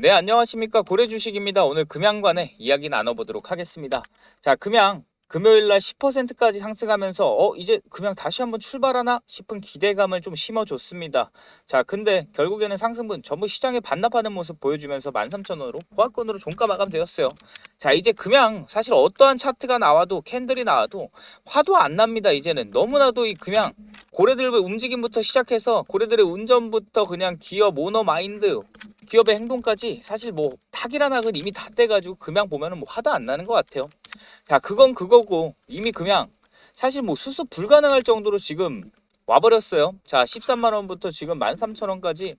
네, 안녕하십니까. 고래 주식입니다. 오늘 금양관의 이야기 나눠보도록 하겠습니다. 자, 금양 금요일날 10%까지 상승하면서 어 이제 금양 다시 한번 출발하나 싶은 기대감을 좀 심어줬습니다. 자, 근데 결국에는 상승분 전부 시장에 반납하는 모습 보여주면서 13,000원으로 보합권으로 종가 마감되었어요. 자, 이제 금양 사실 어떠한 차트가 나와도 캔들이 나와도 화도 안 납니다. 이제는 너무나도 이 금양 고래들의 움직임부터 시작해서 고래들의 운전부터 그냥 기업 오너 마인드 기업의 행동까지 사실 뭐 탁이란 학은 이미 다 떼가지고 금양 보면은 뭐 화도 안 나는 것 같아요. 자 그건 그거고 이미 금양 사실 뭐 수습 불가능할 정도로 지금 와버렸어요. 자 13만 원부터 지금 13,000원까지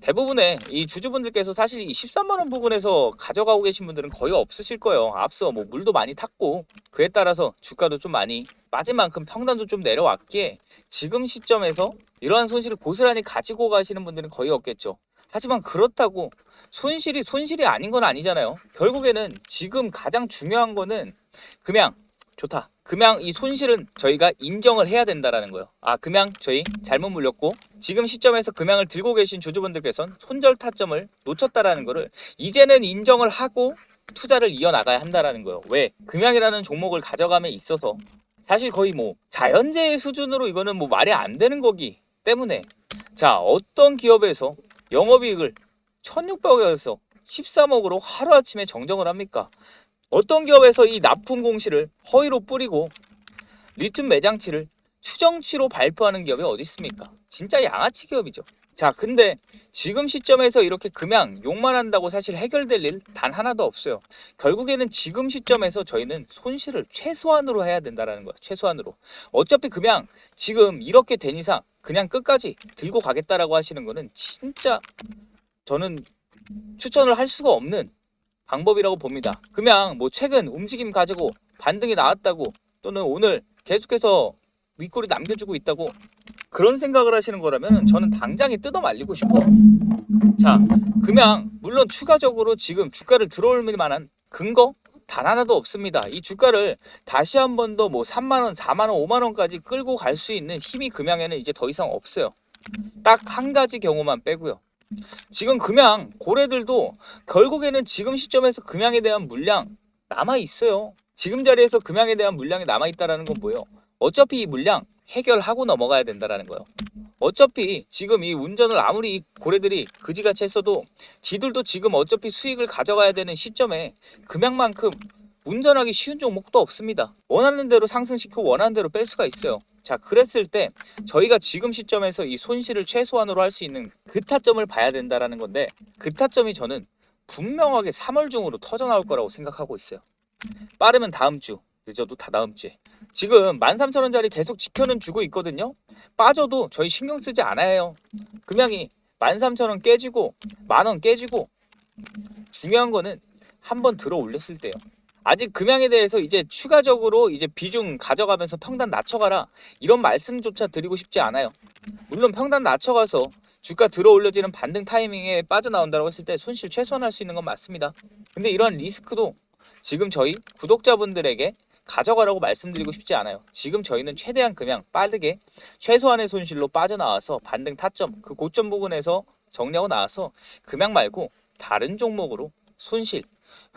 대부분의 이 주주분들께서 사실 이 13만 원 부분에서 가져가고 계신 분들은 거의 없으실 거예요. 앞서 뭐 물도 많이 탔고 그에 따라서 주가도 좀 많이 빠진 만큼 평단도 좀 내려왔기에 지금 시점에서 이러한 손실을 고스란히 가지고 가시는 분들은 거의 없겠죠. 하지만 그렇다고 손실이 손실이 아닌 건 아니잖아요. 결국에는 지금 가장 중요한 거는 금양 좋다. 금양 이 손실은 저희가 인정을 해야 된다라는 거예요. 아 금양 저희 잘못 물렸고 지금 시점에서 금양을 들고 계신 주주분들께서는 손절 타점을 놓쳤다라는 거를 이제는 인정을 하고 투자를 이어나가야 한다라는 거예요. 왜? 금양이라는 종목을 가져감에 있어서 사실 거의 뭐 자연재해 수준으로 이거는 뭐 말이 안 되는 거기 때문에 자 어떤 기업에서 영업이익을 1600억에서 13억으로 하루아침에 정정을 합니까? 어떤 기업에서 이 납품 공시를 허위로 뿌리고 리튬 매장치를 추정치로 발표하는 기업이 어디 있습니까? 진짜 양아치 기업이죠. 자, 근데 지금 시점에서 이렇게 금양 욕만 한다고 사실 해결될 일 단 하나도 없어요. 결국에는 지금 시점에서 저희는 손실을 최소한으로 해야 된다라는 거예요. 최소한으로. 어차피 금양 지금 이렇게 된 이상 그냥 끝까지 들고 가겠다라고 하시는 거는 진짜 저는 추천을 할 수가 없는 방법이라고 봅니다. 그냥 뭐 최근 움직임 가지고 반등이 나왔다고 또는 오늘 계속해서 윗골이 남겨주고 있다고 그런 생각을 하시는 거라면 저는 당장에 뜯어 말리고 싶어. 자, 그냥 물론 추가적으로 지금 주가를 들어올 만한 근거 단 하나도 없습니다. 이 주가를 다시 한 번 더 뭐 3만 원, 4만 원, 5만 원까지 끌고 갈 수 있는 힘이 금양에는 이제 더 이상 없어요. 딱 한 가지 경우만 빼고요. 지금 금양 고래들도 결국에는 지금 시점에서 금양에 대한 물량 남아 있어요. 지금 자리에서 금양에 대한 물량이 남아 있다라는 건 뭐예요? 어차피 이 물량 해결하고 넘어가야 된다라는 거예요. 어차피 지금 이 운전을 아무리 이 고래들이 그지같이 했어도 지들도 지금 어차피 수익을 가져가야 되는 시점에 금양만큼 운전하기 쉬운 종목도 없습니다. 원하는 대로 상승시키고 원하는 대로 뺄 수가 있어요. 자, 그랬을 때 저희가 지금 시점에서 이 손실을 최소한으로 할 수 있는 그 타점을 봐야 된다라는 건데 그 타점이 저는 분명하게 3월 중으로 터져 나올 거라고 생각하고 있어요. 빠르면 다음 주, 늦어도 다 다음 주에. 지금 13,000원짜리 계속 지켜는 주고 있거든요. 빠져도 저희 신경 쓰지 않아요. 금양이 13,000원 깨지고 만 원 깨지고 중요한 거는 한번 들어 올렸을 때요. 아직 금양에 대해서 이제 추가적으로 이제 비중 가져가면서 평단 낮춰가라 이런 말씀조차 드리고 싶지 않아요. 물론 평단 낮춰가서 주가 들어 올려지는 반등 타이밍에 빠져나온다고 했을 때 손실 최소화할 수 있는 건 맞습니다. 근데 이런 리스크도 지금 저희 구독자분들에게 가져가라고 말씀드리고 싶지 않아요. 지금 저희는 최대한 금양 빠르게 최소한의 손실로 빠져나와서 반등 타점 그 고점 부분에서 정리하고 나와서 금양 말고 다른 종목으로 손실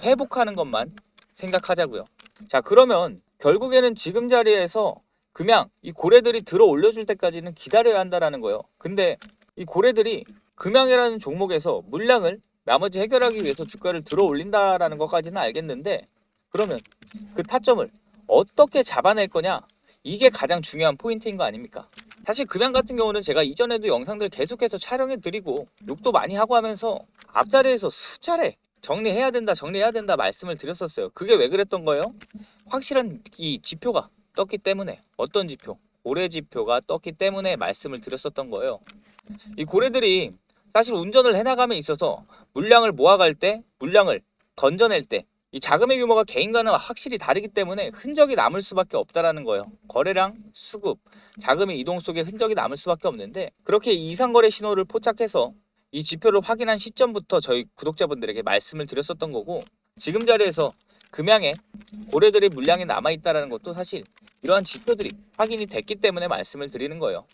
회복하는 것만 생각하자고요. 자 그러면 결국에는 지금 자리에서 금양 이 고래들이 들어 올려줄 때까지는 기다려야 한다라는 거예요. 근데 이 고래들이 금양이라는 종목에서 물량을 나머지 해결하기 위해서 주가를 들어 올린다라는 것까지는 알겠는데 그러면 그 타점을 어떻게 잡아낼 거냐 이게 가장 중요한 포인트인 거 아닙니까? 사실 금양 같은 경우는 제가 이전에도 영상들 계속해서 촬영해 드리고 욕도 많이 하고 하면서 앞자리에서 수차례 정리해야 된다 정리해야 된다 말씀을 드렸었어요 그게 왜 그랬던 거예요? 확실한 이 지표가 떴기 때문에 어떤 지표? 고래 지표가 떴기 때문에 말씀을 드렸었던 거예요 이 고래들이 사실 운전을 해나감에 있어서 물량을 모아갈 때 물량을 던져낼 때 이 자금의 규모가 개인과는 확실히 다르기 때문에 흔적이 남을 수밖에 없다라는 거예요. 거래량, 수급, 자금의 이동 속에 흔적이 남을 수밖에 없는데 그렇게 이상거래 신호를 포착해서 이 지표를 확인한 시점부터 저희 구독자분들에게 말씀을 드렸었던 거고 지금 자리에서 금양에 고래들의 물량이 남아 있다라는 것도 사실 이러한 지표들이 확인이 됐기 때문에 말씀을 드리는 거예요.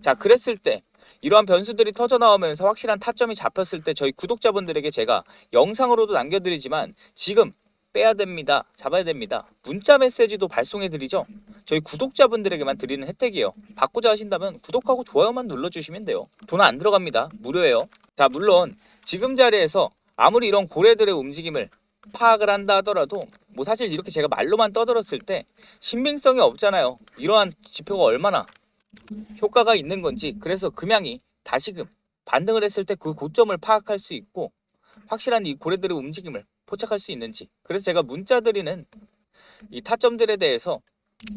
자, 그랬을 때 이러한 변수들이 터져 나오면서 확실한 타점이 잡혔을 때 저희 구독자분들에게 제가 영상으로도 남겨드리지만 지금 빼야 됩니다. 잡아야 됩니다. 문자 메시지도 발송해 드리죠. 저희 구독자분들에게만 드리는 혜택이에요. 받고자 하신다면 구독하고 좋아요만 눌러주시면 돼요. 돈 안 들어갑니다. 무료예요. 자, 물론 지금 자리에서 아무리 이런 고래들의 움직임을 파악을 한다 하더라도 뭐 사실 이렇게 제가 말로만 떠들었을 때 신빙성이 없잖아요. 이러한 지표가 얼마나 효과가 있는 건지 그래서 금양이 다시금 반등을 했을 때 그 고점을 파악할 수 있고 확실한 이 고래들의 움직임을 포착할 수 있는지 그래서 제가 문자 드리는 이 타점들에 대해서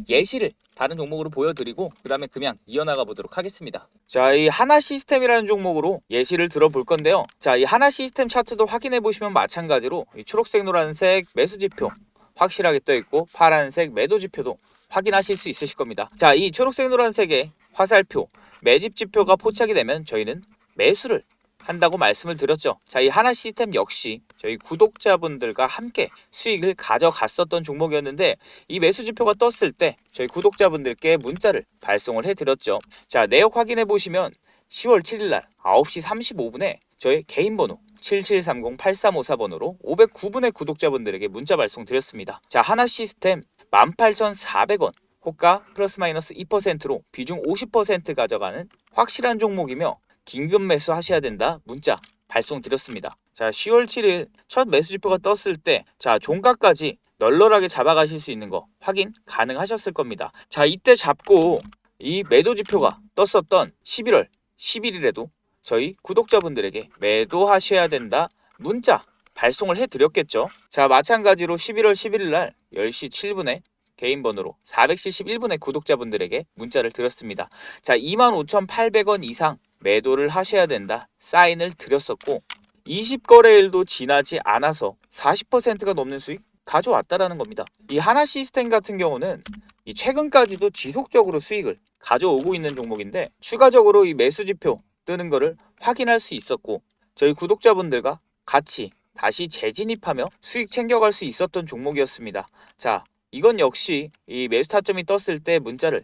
예시를 다른 종목으로 보여드리고 그 다음에 그냥 이어나가 보도록 하겠습니다. 자, 이 하나 시스템이라는 종목으로 예시를 들어볼 건데요. 자, 이 하나 시스템 차트도 확인해 보시면 마찬가지로 이 초록색, 노란색 매수 지표 확실하게 떠 있고 파란색 매도 지표도 확인하실 수 있으실 겁니다. 자, 이 초록색, 노란색의 화살표 매집 지표가 포착이 되면 저희는 매수를 한다고 말씀을 드렸죠. 자, 이 하나 시스템 역시 저희 구독자분들과 함께 수익을 가져갔었던 종목이었는데 이 매수 지표가 떴을 때 저희 구독자분들께 문자를 발송을 해드렸죠. 자, 내역 확인해 보시면 10월 7일 날 9시 35분에 저희 개인 번호 7730-8354번으로 509분의 구독자분들에게 문자 발송 드렸습니다. 자, 하나 시스템 18,400원 호가 플러스 마이너스 2%로 비중 50% 가져가는 확실한 종목이며 긴급 매수 하셔야 된다 문자 발송 드렸습니다. 자 10월 7일 첫 매수 지표가 떴을 때 자 종가까지 널널하게 잡아가실 수 있는 거 확인 가능하셨을 겁니다. 자 이때 잡고 이 매도 지표가 떴었던 11월 11일에도 저희 구독자분들에게 매도하셔야 된다 문자 발송을 해드렸겠죠. 자 마찬가지로 11월 11일 날 10시 7분에 개인 번호로 471분의 구독자분들에게 문자를 드렸습니다. 자 25,800원 이상 매도를 하셔야 된다 사인을 드렸었고 20거래일도 지나지 않아서 40%가 넘는 수익 가져왔다라는 겁니다. 이 하나 시스템 같은 경우는 이 최근까지도 지속적으로 수익을 가져오고 있는 종목인데 추가적으로 이 매수 지표 뜨는 거를 확인할 수 있었고 저희 구독자분들과 같이 다시 재진입하며 수익 챙겨갈 수 있었던 종목이었습니다. 자, 이건 역시 이 매수 타점이 떴을 때 문자를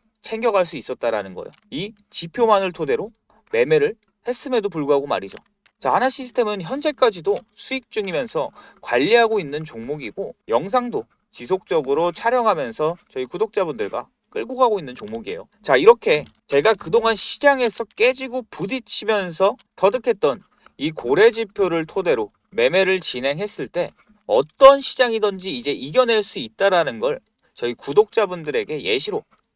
챙겨갈 수 있었다라는 거예요. 이 지표만을 토대로 매매를 했음에도 불구하고 말이죠. 자, 하나 시스템은 현재까지도 수익 중이면서 관리하고 있는 종목이고 영상도 지속적으로 촬영하면서 저희 구독자분들과 끌고 가고 있는 종목이에요. 자, 이렇게 제가 그동안 시장에서 깨지고 부딪히면서 터득했던 이 고래 지표를 토대로 매매를 진행했을 때 어떤 시장이든지 이제 이겨낼 수 있다라는 걸 저희 구독자분들에게 예시로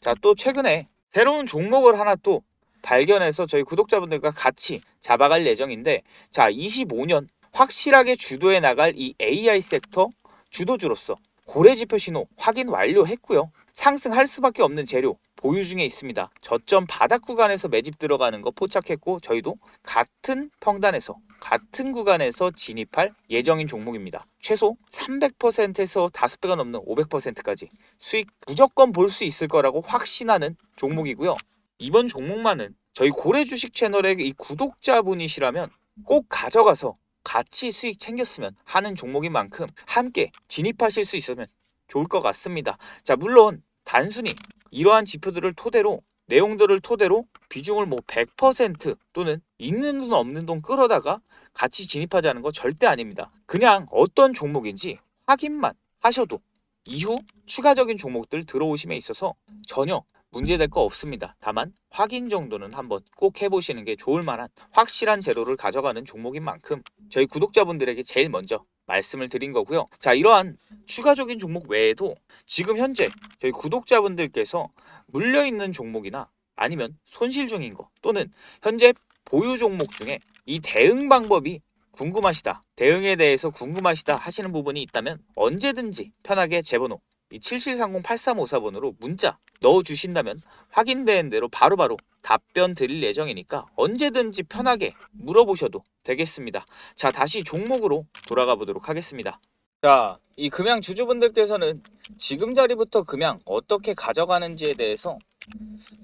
자, 또 최근에 새로운 종목을 하나 또 발견해서 저희 구독자분들과 같이 잡아갈 예정인데 자, 25년 확실하게 주도해 나갈 이 AI 섹터 주도주로서 고래 지표 신호 확인 완료했고요. 상승할 수밖에 없는 재료 보유 중에 있습니다. 저점 바닥 구간에서 매집 들어가는 거 포착했고 저희도 같은 평단에서 같은 구간에서 진입할 예정인 종목입니다. 최소 300%에서 5배가 넘는 500%까지 수익 무조건 볼 수 있을 거라고 확신하는 종목이고요. 이번 종목만은 저희 고래 주식 채널의 이 구독자분이시라면 꼭 가져가서 같이 수익 챙겼으면 하는 종목인 만큼 함께 진입하실 수 있으면 좋을 것 같습니다. 자, 물론 단순히 이러한 지표들을 토대로 내용들을 토대로 비중을 뭐 100% 또는 있는 돈 없는 돈 끌어다가 같이 진입하자는 거 절대 아닙니다. 그냥 어떤 종목인지 확인만 하셔도 이후 추가적인 종목들 들어오심에 있어서 전혀 문제될 거 없습니다. 다만 확인 정도는 한번 꼭 해보시는 게 좋을 만한 확실한 재료를 가져가는 종목인 만큼 저희 구독자분들에게 제일 먼저 말씀을 드린 거고요. 자, 이러한 추가적인 종목 외에도 지금 현재 저희 구독자분들께서 물려 있는 종목이나 아니면 손실 중인 거 또는 현재 보유 종목 중에 이 대응 방법이 궁금하시다. 대응에 대해서 궁금하시다 하시는 부분이 있다면 언제든지 편하게 제 번호 이 7730-8354번으로 문자 넣어 주신다면 확인된 대로 바로바로 답변 드릴 예정이니까 언제든지 편하게 물어보셔도 되겠습니다. 자, 다시 종목으로 돌아가 보도록 하겠습니다. 자, 이 금양 주주분들께서는 지금 자리부터 금양 어떻게 가져가는지에 대해서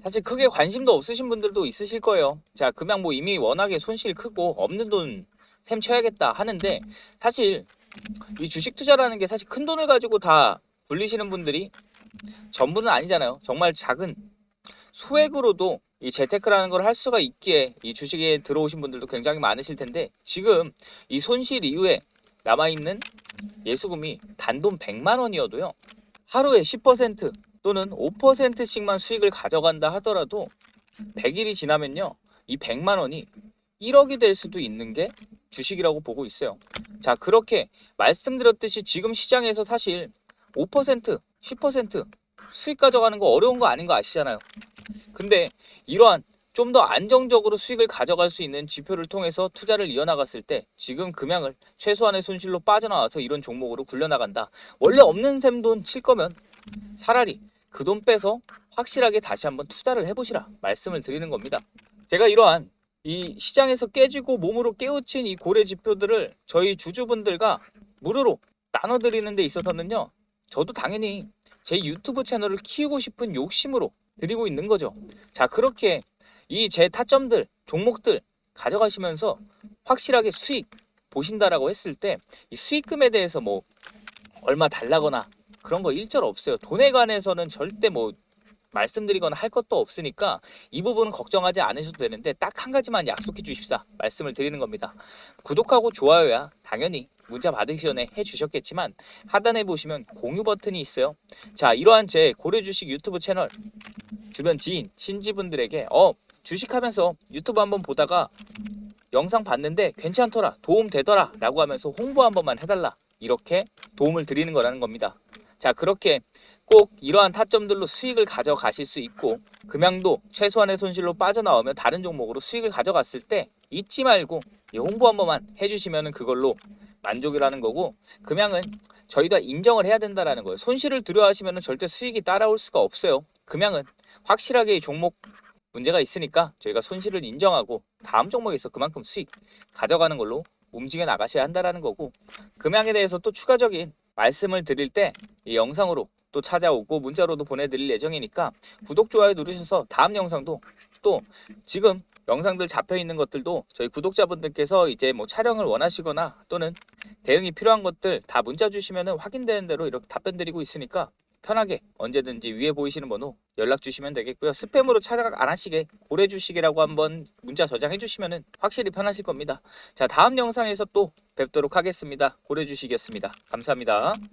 사실 크게 관심도 없으신 분들도 있으실 거예요. 자, 금양 뭐 이미 워낙에 손실 크고 없는 돈 셈 쳐야겠다 하는데 사실 이 주식 투자라는 게 사실 큰 돈을 가지고 다 굴리시는 분들이 전부는 아니잖아요. 정말 작은 소액으로도 이 재테크라는 걸 할 수가 있기에 이 주식에 들어오신 분들도 굉장히 많으실 텐데 지금 이 손실 이후에 남아있는 예수금이 단돈 100만 원이어도요. 하루에 10% 또는 5%씩만 수익을 가져간다 하더라도 100일이 지나면요. 이 100만 원이 1억이 될 수도 있는 게 주식이라고 보고 있어요. 자, 그렇게 말씀드렸듯이 지금 시장에서 사실 5%, 10% 수익 가져가는 거 어려운 거 아닌 거 아시잖아요. 근데 이러한 좀 더 안정적으로 수익을 가져갈 수 있는 지표를 통해서 투자를 이어나갔을 때 지금 금양을 최소한의 손실로 빠져나와서 이런 종목으로 굴려나간다. 원래 없는 셈돈 칠 거면 차라리 그 돈 빼서 확실하게 다시 한번 투자를 해보시라 말씀을 드리는 겁니다. 제가 이러한 이 시장에서 깨지고 몸으로 깨우친 이 고래 지표들을 저희 주주분들과 무료로 나눠드리는 데 있어서는요. 저도 당연히 제 유튜브 채널을 키우고 싶은 욕심으로 드리고 있는 거죠. 자, 그렇게 이 제 타점들, 종목들 가져가시면서 확실하게 수익 보신다라고 했을 때 이 수익금에 대해서 뭐 얼마 달라거나 그런 거 일절 없어요. 돈에 관해서는 절대 뭐 말씀드리거나 할 것도 없으니까 이 부분은 걱정하지 않으셔도 되는데 딱 한 가지만 약속해 주십사 말씀을 드리는 겁니다. 구독하고 좋아요야 당연히 문자 받으기 전에 해 주셨겠지만 하단에 보시면 공유 버튼이 있어요. 자 이러한 제 고래주식 유튜브 채널 주변 지인 신지분들에게 어 주식하면서 유튜브 한번 보다가 영상 봤는데 괜찮더라 도움 되더라 라고 하면서 홍보 한 번만 해달라 이렇게 도움을 드리는 거라는 겁니다. 자 그렇게 꼭 이러한 타점들로 수익을 가져가실 수 있고 금양도 최소한의 손실로 빠져나오면 다른 종목으로 수익을 가져갔을 때 잊지 말고 이 홍보 한 번만 해주시면 그걸로 만족이라는 거고 금양은 저희가 인정을 해야 된다라는 거예요. 손실을 두려워하시면 절대 수익이 따라올 수가 없어요. 금양은 확실하게 이 종목 문제가 있으니까 저희가 손실을 인정하고 다음 종목에서 그만큼 수익 가져가는 걸로 움직여 나가셔야 한다라는 거고 금양에 대해서 또 추가적인 말씀을 드릴 때 이 영상으로 또 찾아오고 문자로도 보내드릴 예정이니까 구독 좋아요 누르셔서 다음 영상도 또 지금 영상들 잡혀 있는 것들도 저희 구독자분들께서 이제 뭐 촬영을 원하시거나 또는 대응이 필요한 것들 다 문자 주시면 확인되는 대로 이렇게 답변 드리고 있으니까 편하게 언제든지 위에 보이시는 번호 연락 주시면 되겠고요. 스팸으로 찾아가 안 하시게 고래 주식이라고 한번 문자 저장해 주시면 확실히 편하실 겁니다. 자, 다음 영상에서 또 뵙도록 하겠습니다. 고래 주식이었습니다. 감사합니다.